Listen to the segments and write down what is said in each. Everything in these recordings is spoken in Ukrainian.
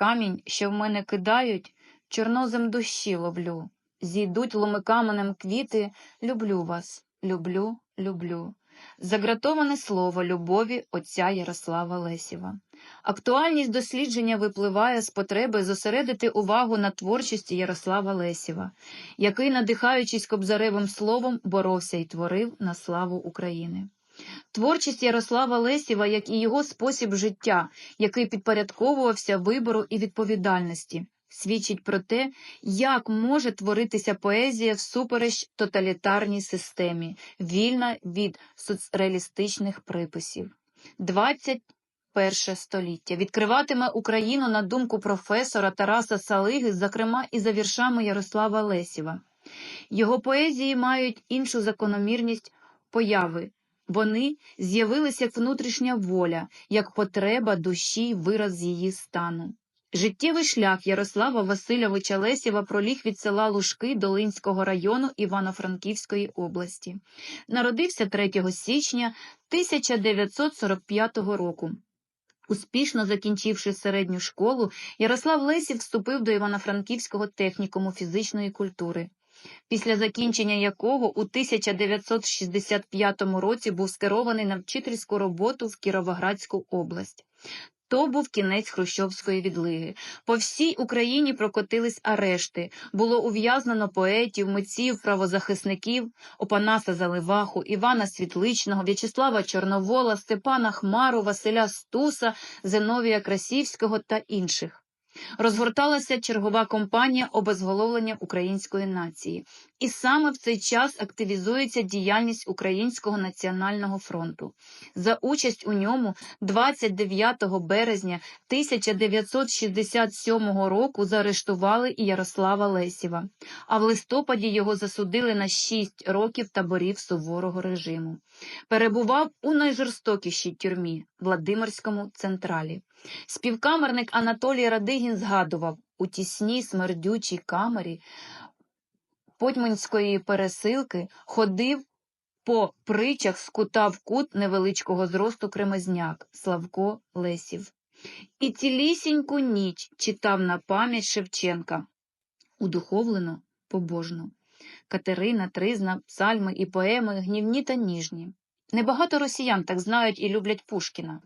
камінь, що в мене кидають, чорнозем душі ловлю. Зійдуть ломи каменем квіти, люблю вас, люблю, люблю. Загратоване слово любові отця Ярослава Лесєва. Актуальність дослідження випливає з потреби зосередити увагу на творчості Ярослава Лесєва, який, надихаючись кобзаревим словом, боровся і творив на славу України. Творчість Ярослава Лесєва, як і його спосіб життя, який підпорядковувався вибору і відповідальності, свідчить про те, як може творитися поезія всупереч тоталітарній системі, вільна від соцреалістичних приписів. 21 століття відкриватиме Україну на думку професора Тараса Салиги, зокрема і за віршами Ярослава Лесєва. Його поезії мають іншу закономірність появи. Вони з'явилися як внутрішня воля, як потреба душі й вираз її стану. Життєвий шлях Ярослава Васильовича Лесєва проліг від села Лужки Долинського району Івано-Франківської області. Народився 3 січня 1945 року. Успішно закінчивши середню школу, Ярослав Лесів вступив до Івано-Франківського технікуму фізичної культури після закінчення якого у 1965 році був скерований на вчительську роботу в Кіровоградську область. То був кінець Хрущовської відлиги. По всій Україні прокотились арешти. Було ув'язнено поетів, митців, правозахисників Опанаса Заливаху, Івана Світличного, В'ячеслава Чорновола, Степана Хмару, Василя Стуса, Зиновія Красівського та інших. Розгорталася чергова кампанія обезголовлення української нації. І саме в цей час активізується діяльність Українського національного фронту. За участь у ньому 29 березня 1967 року заарештували і Ярослава Лесєва, а в листопаді його засудили на 6 років таборів суворого режиму. Перебував у найжорстокішій тюрмі Владимирському централі. Співкамерник Анатолій Радигін згадував у тісній смердючій камері Потьманської пересилки ходив по притчах з кута в кут невеличкого зросту кремезняк Славко Лесів. І цілісіньку ніч читав на пам'ять Шевченка, удуховлено, побожно. Катерина, Тризна, псальми і поеми гнівні та ніжні. Небагато росіян так знають і люблять Пушкіна.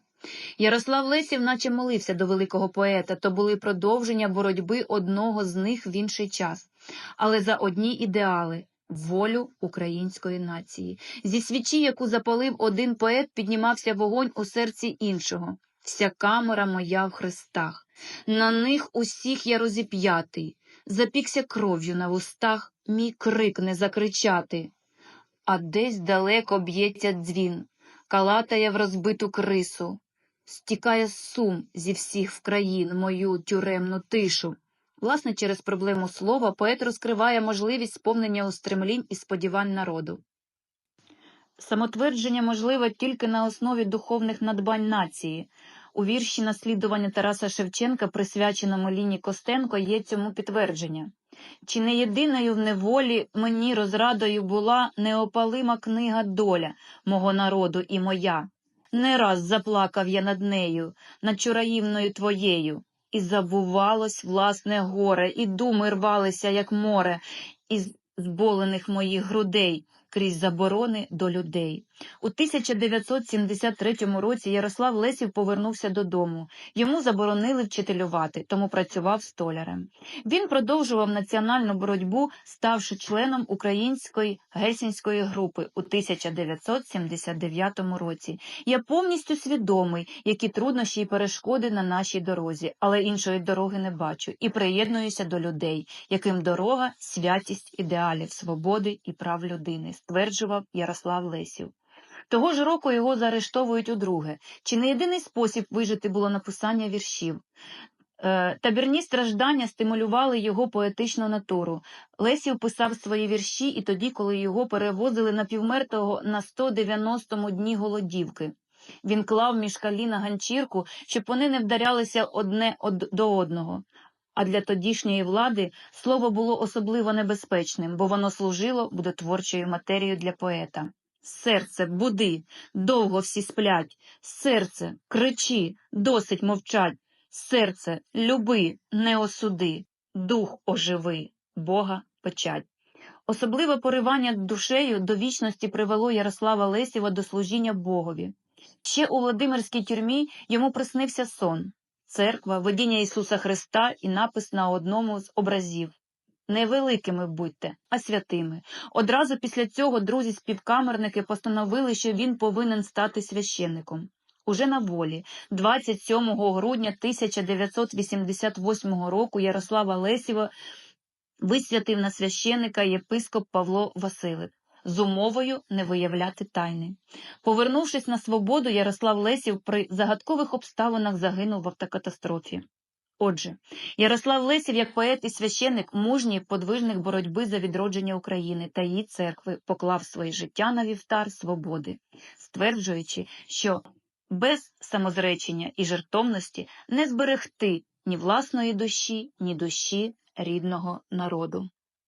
Ярослав Лесів наче молився до великого поета, то були продовження боротьби одного з них в інший час, але за одні ідеали волю української нації. Зі свічі, яку запалив один поет, піднімався вогонь у серці іншого. Вся камера моя в хрестах. На них усіх я розіп'ятий, запікся кров'ю на вустах, мій крик не закричати. А десь далеко б'ється дзвін, калатає в розбиту крису. Стікає сум зі всіх в країн мою тюремну тишу. Власне, через проблему слова поет розкриває можливість сповнення устремлінь і сподівань народу. Самотвердження можливе тільки на основі духовних надбань нації. У вірші наслідування Тараса Шевченка, присвяченому Ліні Костенко, є цьому підтвердження. Чи не єдиною в неволі мені розрадою була неопалима книга доля мого народу і моя? Не раз заплакав я над нею, над чураївною твоєю, і забувалось власне горе, і думи рвалися, як море, із зболених моїх грудей крізь заборони до людей. У 1973 році Ярослав Лесів повернувся додому. Йому заборонили вчителювати, тому працював столярем. Він продовжував національну боротьбу, ставши членом української гельсінської групи у 1979 році. Я повністю свідомий, які труднощі і перешкоди на нашій дорозі, але іншої дороги не бачу і приєднуюся до людей, яким дорога святість ідеалів, свободи і прав людини, стверджував Ярослав Лесів. Того ж року його заарештовують удруге. Чи не єдиний спосіб вижити було написання віршів? Е, Табірні страждання стимулювали його поетичну натуру. Лесів писав свої вірші і тоді, коли його перевозили напівмертвого на 190-му дні голодівки. Він клав між каліна ганчірку, щоб вони не вдарялися одне од- до одного. А для тодішньої влади слово було особливо небезпечним, бо воно служило будотворчою матерією для поета. Серце, буди, довго всі сплять, серце, кричи, досить мовчать. Серце, люби, не осуди, дух оживи, Бога печать. Особливе поривання душею до вічності привело Ярослава Лесєва до служіння Богові. Ще у Володимирській тюрмі йому приснився сон, церква, видіння Ісуса Христа і напис на одному з образів. Не великими будьте, а святими. Одразу після цього друзі-співкамерники постановили, що він повинен стати священником. Уже на волі, 27 грудня 1988 року Ярослава Лесєва висвятив на священика єпископ Павло Василик з умовою не виявляти тайни. Повернувшись на свободу, Ярослав Лесів при загадкових обставинах загинув в автокатастрофі. Отже, Ярослав Лесів, як поет і священник, мужній подвижник боротьби за відродження України та її церкви, поклав своє життя на вівтар свободи, стверджуючи, що без самозречення і жертовності не зберегти ні власної душі, ні душі рідного народу.